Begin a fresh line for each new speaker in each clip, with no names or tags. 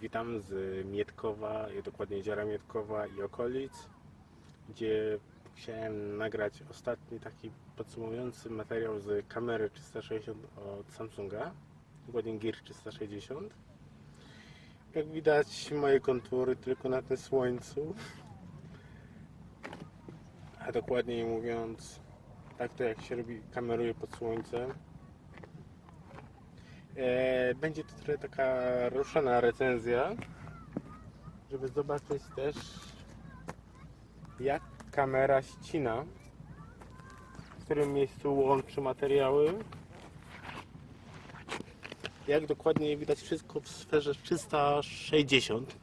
witam z Mietkowa, dokładnie Jeziora Mietkowa i okolic, gdzie chciałem nagrać ostatni taki podsumowujący materiał z kamery 360 od Samsunga, dokładnie Gear 360. Jak widać moje kontury tylko na tym słońcu, a dokładniej mówiąc tak to jak się robi, kameruje pod słońcem. E, Będzie to trochę taka ruszona recenzja, żeby zobaczyć też jak kamera ścina, w którym miejscu łączy materiały, jak dokładnie widać wszystko w sferze 360.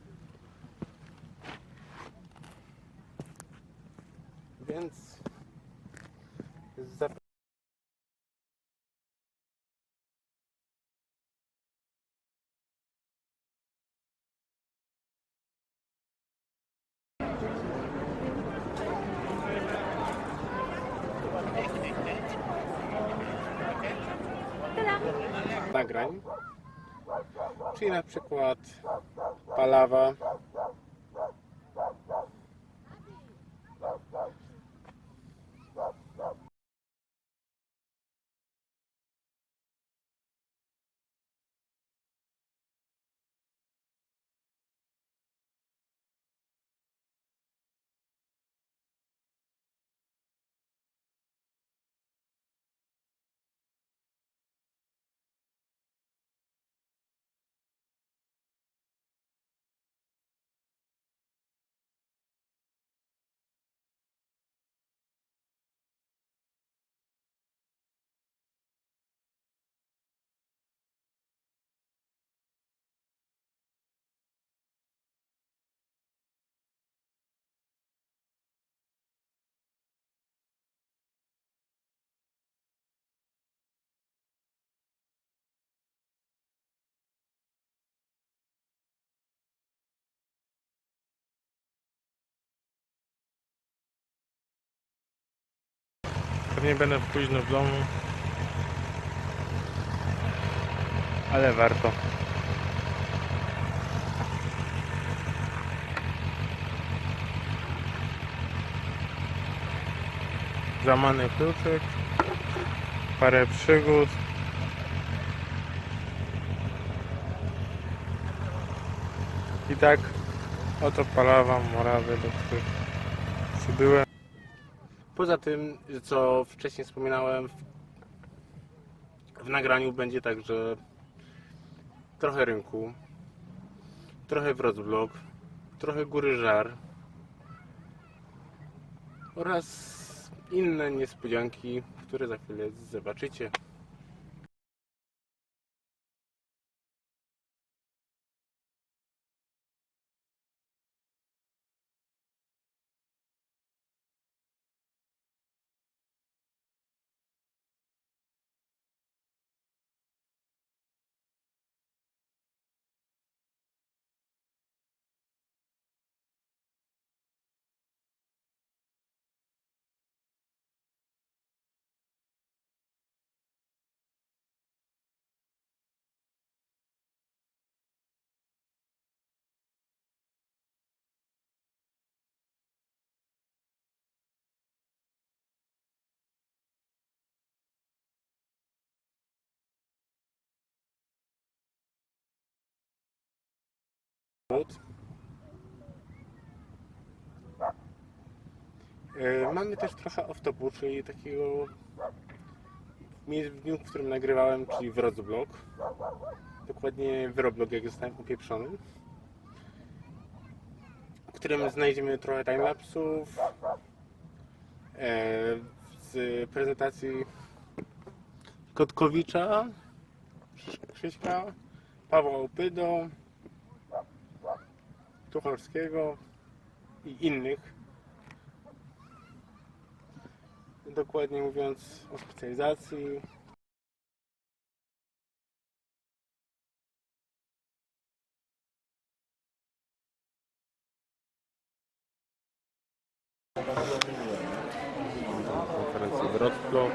Więc nagrań, czyli na przykład palawa, Pewnie będę późno w domu. Ale warto. Zamany kluczyk. Parę przygód. I tak oto palawam morawy, do których przybyłem. Poza tym, co wcześniej wspominałem, w, nagraniu będzie także trochę rynku, trochę wrocblog, trochę góry żar oraz inne niespodzianki, które za chwilę zobaczycie. Mamy też trochę off-topu, czyli takiego w dniu, w którym nagrywałem, czyli Wrocblog. Dokładnie Wroblog, jak zostałem upieprzony. W którym znajdziemy trochę timelapsów e, z prezentacji Kotkowicza, Krzyśka, Pawła Opydo, Tucholskiego i innych. Dokładnie mówiąc o specjalizacji. Konferencji Wrocław.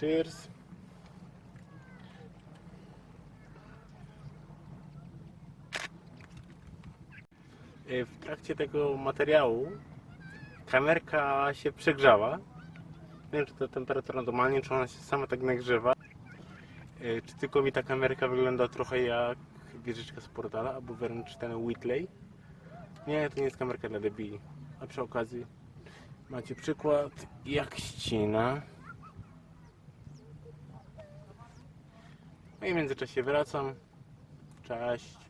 Cheers. Y, W trakcie tego materiału kamerka się przegrzała. Nie wiem, czy to temperatura normalnie, czy ona się sama tak nagrzewa. Y, Czy tylko mi ta kamerka wygląda trochę jak wieżyczka z portala, albo wręcz ten Whitley. Nie, to nie jest kamerka dla debili. A przy okazji macie przykład jak ścina. No i w międzyczasie wracam. Cześć.